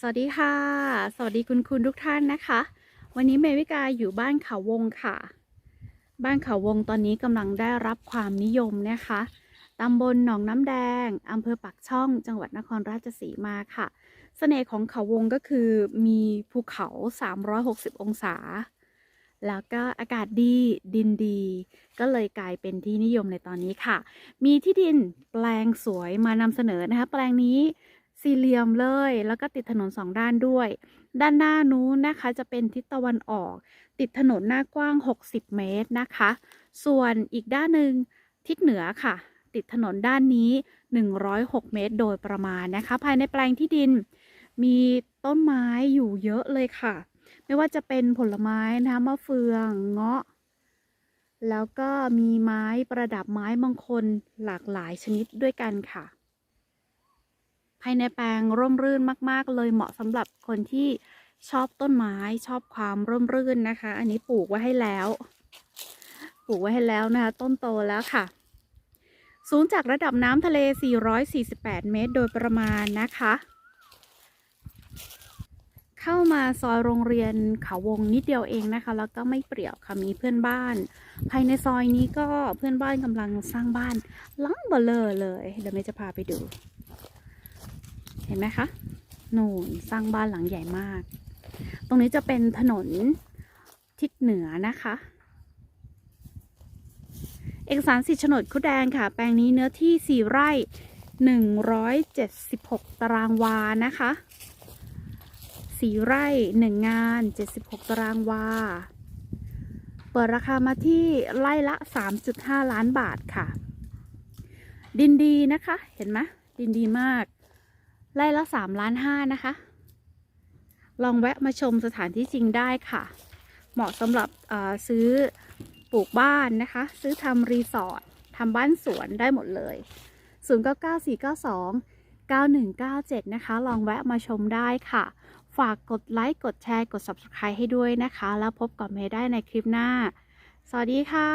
สวัสดีค่ะ สวัสดีคุณคุณทุกท่านนะคะ วันนี้เมวิกาอยู่บ้านเขาวงค่ะ บ้านเขาวงตอนนี้กำลังได้รับความนิยมนะคะตำบลหนองน้ำแดงอำเภอปักช่องจังหวัดนครราชสีมาค่ะเสน่ห์ของเขาวงก็คือมีภูเขา 360 องศา แล้วก็อากาศดีดินดี ก็เลยกลายเป็นที่นิยมในตอนนี้ค่ะ มีที่ดินแปลงสวยมานำเสนอนะคะ แปลงนี้ สี่เหลี่ยมเลย แล้วก็ติดถนนสองด้านด้วย ด้านหน้านู้นนะคะจะเป็นทิศตะวันออก ติดถนนหน้ากว้าง 60 เมตรนะคะ ส่วนอีกด้านหนึ่งทิศเหนือค่ะ ติดถนนด้านนี้ 106 เมตร โดยประมาณนะคะ ภายในแปลงที่ดิน มีต้นไม้อยู่เยอะเลยค่ะ ไม่ว่าจะเป็นผลไม้นะคะมะเฟืองเงาะแล้วก็มีไม้ประดับไม้มงคลหลากหลายชนิดด้วยกันค่ะายในแปลงร่มรื่นมาก ๆ เลยเหมาะสำหรับคนที่ชอบต้นไม้ชอบความร่มรื่นนะคะ อันนี้ปลูกไว้ให้แล้ว ปลูกไว้ให้แล้วนะคะ ต้นโตแล้วค่ะ สูงจากระดับน้ำทะเล 448 เมตร โดยประมาณนะคะ เข้ามาซอยโรงเรียนเขาวงนิดเดียวเองนะคะ แล้วก็ไม่เปรี่ยวค่ะมีเพื่อนบ้าน ภายในซอยนี้ก็เพื่อนบ้านกำลังสร้างบ้านลังเบลเลอร์เลยเดี๋ยวเมย์จะพาไปดู เห็นไหมคะนูนสร้างบ้านหลังใหญ่มาก ตรงนี้จะเป็นถนนทิศเหนือนะคะ เอกสารสิทธิ์โฉนดคุดแดงค่ะ แปลงนี้เนื้อที่ 4 ไร่ 176 ตารางวานะคะ4ไร่1งาน 76 ตารางวา เปิดราคามาที่ไร่ละ 3.5 ล้านบาทค่ะ ดินดีนะคะ เห็นไหมดินดีมาก ไร่ละ3ล้านห้านะคะ ลองแวะมาชมสถานที่จริงได้ค่ะ เหมาะสำหรับซื้อปลูกบ้านนะคะ ซื้อทำรีสอร์ททำบ้านสวนได้หมดเลย 0 9 9 4 9 2 9197 นะคะ ลองแวะมาชมได้ค่ะ ฝากกดไลค์ กดแชร์ กด Subscribe ให้ด้วยนะคะ แล้วพบกับเมย์ได้ในคลิปหน้า สวัสดีค่ะ